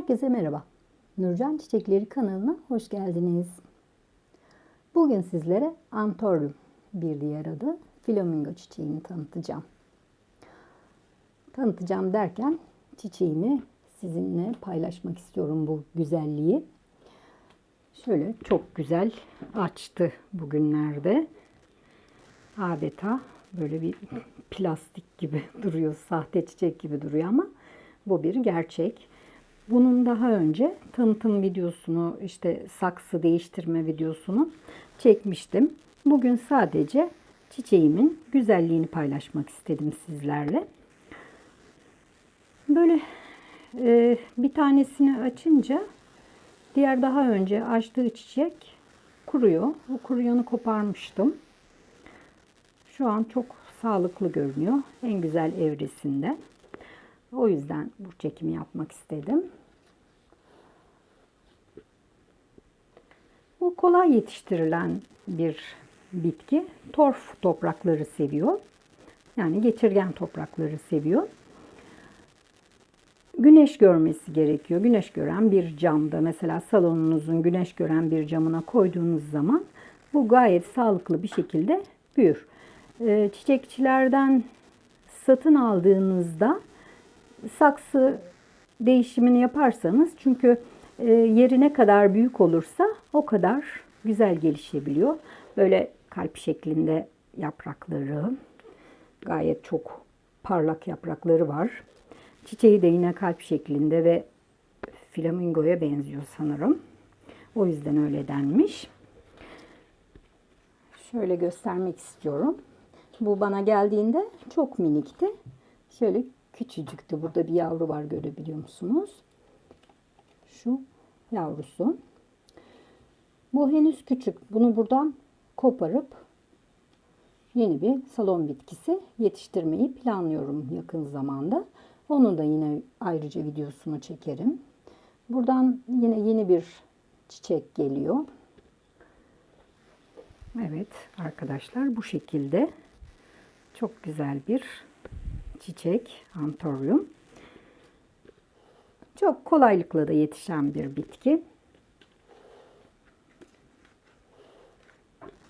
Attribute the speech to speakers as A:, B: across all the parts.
A: Herkese merhaba. Nurcan Çiçekleri kanalına hoş geldiniz. Bugün sizlere Antorium bir diğer adı flamingo çiçeğini tanıtacağım. Tanıtacağım derken çiçeğimi sizinle paylaşmak istiyorum bu güzelliği. Şöyle çok güzel açtı bugünlerde. Adeta böyle bir plastik gibi duruyor, sahte çiçek gibi duruyor ama bu bir gerçek. Bunun daha önce tanıtım videosunu, işte saksı değiştirme videosunu çekmiştim. Bugün sadece çiçeğimin güzelliğini paylaşmak istedim sizlerle. Böyle e, bir tanesini açınca diğer daha önce açtığı çiçek kuruyor. O kuruyanı koparmıştım. Şu an çok sağlıklı görünüyor. En güzel evresinde. O yüzden bu çekimi yapmak istedim. Bu kolay yetiştirilen bir bitki. Torf toprakları seviyor. Yani geçirgen toprakları seviyor. Güneş görmesi gerekiyor. Güneş gören bir camda mesela salonunuzun güneş gören bir camına koyduğunuz zaman bu gayet sağlıklı bir şekilde büyür. Ee, çiçekçilerden satın aldığınızda saksı değişimini yaparsanız çünkü e, yeri ne kadar büyük olursa o kadar güzel gelişebiliyor. Böyle kalp şeklinde yaprakları, gayet çok parlak yaprakları var. Çiçeği de yine kalp şeklinde ve flamingoya benziyor sanırım. O yüzden öyle denmiş. Şöyle göstermek istiyorum. Bu bana geldiğinde çok minikti. Şöyle küçücüktü. Burada bir yavru var görebiliyor musunuz? Şu yavrusu. Bu henüz küçük. Bunu buradan koparıp yeni bir salon bitkisi yetiştirmeyi planlıyorum yakın zamanda. Onun da yine ayrıca videosunu çekerim. Buradan yine yeni bir çiçek geliyor. Evet arkadaşlar bu şekilde çok güzel bir çiçek antorium. Çok kolaylıkla da yetişen bir bitki.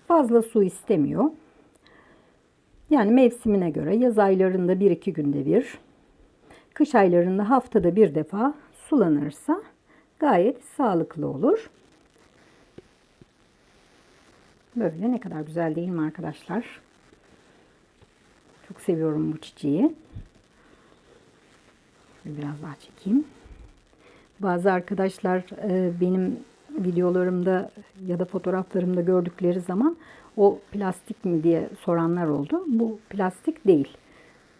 A: Fazla su istemiyor. Yani mevsimine göre yaz aylarında bir iki günde bir, kış aylarında haftada bir defa sulanırsa gayet sağlıklı olur. Böyle ne kadar güzel değil mi arkadaşlar? Seviyorum bu çiçeği. Biraz daha çekeyim. Bazı arkadaşlar e, benim videolarımda ya da fotoğraflarımda gördükleri zaman o plastik mi diye soranlar oldu. Bu plastik değil.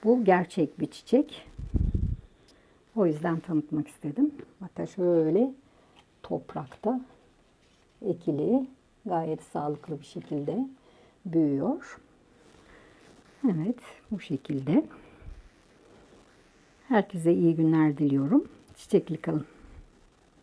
A: Bu gerçek bir çiçek. O yüzden tanıtmak istedim. Hatta şöyle toprakta ekili gayet sağlıklı bir şekilde büyüyor. Evet bu şekilde. Herkese iyi günler diliyorum. Çiçekli kalın.